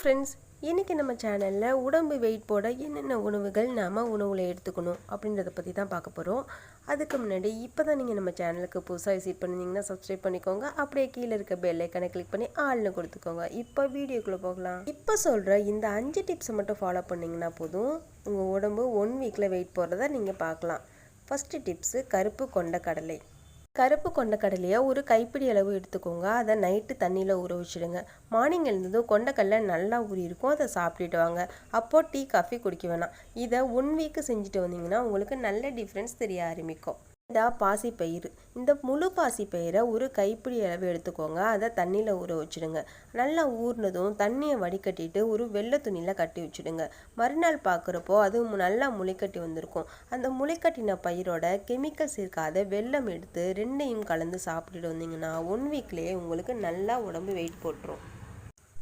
Friends இன்றைக்கி நம்ம சேனலில் உடம்பு வெயிட் போட என்னென்ன உணவுகள் நாம் உணவில் எடுத்துக்கணும் அப்படின்றத பற்றி தான் பார்க்க போகிறோம் அதுக்கு முன்னாடி இப்போ தான் நீங்கள் நம்ம சேனலுக்கு புதுசாக விசிட் பண்ணிங்கன்னா சப்ஸ்கிரைப் பண்ணிக்கோங்க. அப்படியே கீழே இருக்க பெல் ஐக்கனை கிளிக் பண்ணி ஆள்னு கொடுத்துக்கோங்க. இப்போ வீடியோக்குள்ளே போகலாம். இப்போ சொல்கிற இந்த அஞ்சு டிப்ஸை மட்டும் ஃபாலோ பண்ணிங்கன்னா போதும். உங்கள் உடம்பு ஒன் வீக்கில் வெயிட் போடுறத நீங்கள் பார்க்கலாம். ஃபஸ்ட்டு டிப்ஸு கருப்பு கொண்ட கடலை. கருப்பு கொண்ட கடலையை ஒரு கைப்பிடி அளவு எடுத்துக்கோங்க. அதை நைட்டு தண்ணியில் ஊற வச்சுடுங்க. மார்னிங் எழுந்ததும் கொண்டக்கடலை நல்லா ஊறி இருக்கும். அதை சாப்பிட்டுட்டு வாங்க. அப்போது டீ காஃபி குடிக்க வேணாம். இதை ஒன் வீக்கு செஞ்சுட்டு வந்தீங்கன்னா உங்களுக்கு நல்ல டிஃப்ரென்ஸ் தெரிய ஆரம்பிக்கும். இதா பாசிப்பயிறு இந்த முழு பாசிப்பயிரை ஒரு கைப்பிடி அளவு எடுத்துக்கோங்க. அதை தண்ணியில் ஊற வச்சுடுங்க. நல்லா ஊறினதும் தண்ணியை வடிகட்டிட்டு ஒரு வெள்ளை துணியில் கட்டி வச்சுடுங்க. மறுநாள் பார்க்குறப்போ அது நல்லா முளைக்கட்டி வந்திருக்கும். அந்த முளைக்கட்டின பயிரோட கெமிக்கல்ஸ் இருக்காத வெல்லம் எடுத்து ரெண்டையும் கலந்து சாப்பிட்டுட்டு வந்தீங்கன்னா ஒன் வீக்லேயே உங்களுக்கு நல்லா உடம்பு வெயிட் போட்டுரும்.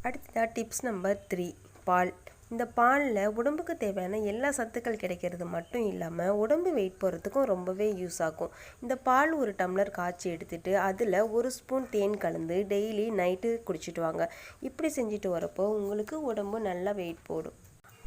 அடுத்ததாக டிப்ஸ் நம்பர் த்ரீ பால். இந்த பாலில் உடம்புக்கு தேவையான எல்லா சத்துக்கள் கிடைக்கிறது மட்டும் இல்லாமல் உடம்பு வெயிட் போகிறதுக்கும் ரொம்பவே யூஸ் ஆகும். இந்த பால் ஒரு டம்ளர் காய்ச்சி எடுத்துட்டு அதில் ஒரு ஸ்பூன் தேன் கலந்து டெய்லி நைட்டு குடிச்சிட்டு வாங்க. இப்படி செஞ்சுட்டு வரப்போ உங்களுக்கு உடம்பு நல்லா வெயிட் போடும்.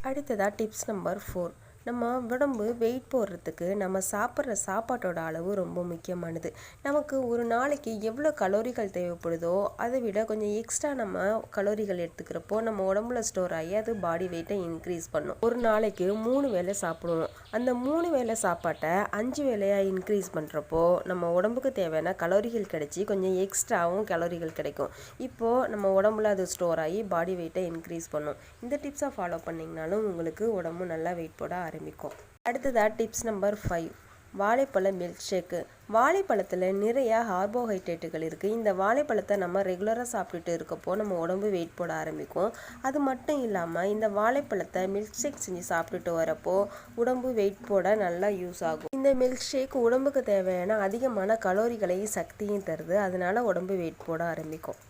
அடுத்ததாக டிப்ஸ் நம்பர் ஃபோர் நம்ம உடம்பு வெயிட் போடுறதுக்கு நம்ம சாப்பிட்ற சாப்பாட்டோட அளவு ரொம்ப முக்கியமானது. நமக்கு ஒரு நாளைக்கு எவ்வளோ கலோரிகள் தேவைப்படுதோ அதை விட கொஞ்சம் எக்ஸ்ட்ரா நம்ம கலோரிகள் எடுத்துக்கிறப்போ நம்ம உடம்புல ஸ்டோர் ஆகி அது பாடி வெயிட்டை இன்க்ரீஸ் பண்ணும். ஒரு நாளைக்கு மூணு வேளை சாப்பிடுவோம் அந்த மூணு வேளை சாப்பாட்டை அஞ்சு வேலையாக இன்க்ரீஸ் பண்ணுறப்போ நம்ம உடம்புக்கு தேவையான கலோரிகள் கிடைச்சி கொஞ்சம் எக்ஸ்ட்ராவும் கலோரிகள் கிடைக்கும். இப்போது நம்ம உடம்புல அது ஸ்டோர் ஆகி பாடி வெயிட்டை இன்க்ரீஸ் பண்ணும். இந்த டிப்ஸை ஃபாலோ பண்ணிங்கனாலும் உங்களுக்கு உடம்பு நல்லா வெயிட் போட ஆரம்பிக்கும். அடுத்ததாக டிப்ஸ் நம்பர் ஃபைவ் வாழைப்பழ மில்க் ஷேக்கு வாழைப்பழத்தில் நிறைய கார்போஹைட்ரேட்டுகள் இருக்குது இந்த வாழைப்பழத்தை நம்ம ரெகுலராக சாப்பிட்டுட்டு இருக்கப்போ நம்ம உடம்பு வெயிட் போட ஆரம்பிக்கும். அது மட்டும் இல்லாமல் இந்த வாழைப்பழத்தை மில்க் ஷேக் செஞ்சு சாப்பிட்டுட்டு வரப்போ உடம்பு வெயிட் போட நல்லா யூஸ் ஆகும். இந்த மில்க் ஷேக் உடம்புக்கு தேவையான அதிகமான கலோரிகளையும் சக்தியும் தருது. அதனால உடம்பு வெயிட் போட ஆரம்பிக்கும்.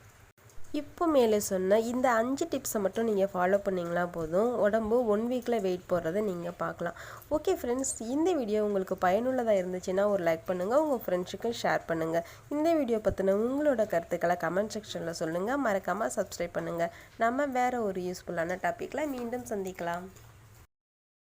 இப்போ மேலே சொன்ன இந்த அஞ்சு டிப்ஸை மட்டும் நீங்கள் ஃபாலோ பண்ணிங்களா போதும். உடம்பு ஒன் வீக்கில் வெயிட் போடுறத நீங்கள் பார்க்கலாம். ஓகே ஃப்ரெண்ட்ஸ் இந்த வீடியோ உங்களுக்கு பயனுள்ளதாக இருந்துச்சுன்னா ஒரு லைக் பண்ணுங்கள் உங்கள் ஃப்ரெண்ட்ஸுக்கும் ஷேர் பண்ணுங்கள் இந்த வீடியோ பற்றின உங்களோட கருத்துக்களை கமெண்ட் செக்ஷனில் சொல்லுங்கள் மறக்காமல் சப்ஸ்கிரைப் பண்ணுங்கள் நம்ம வேறு ஒரு யூஸ்ஃபுல்லான டாப்பிக்கில் மீண்டும் சந்திக்கலாம்.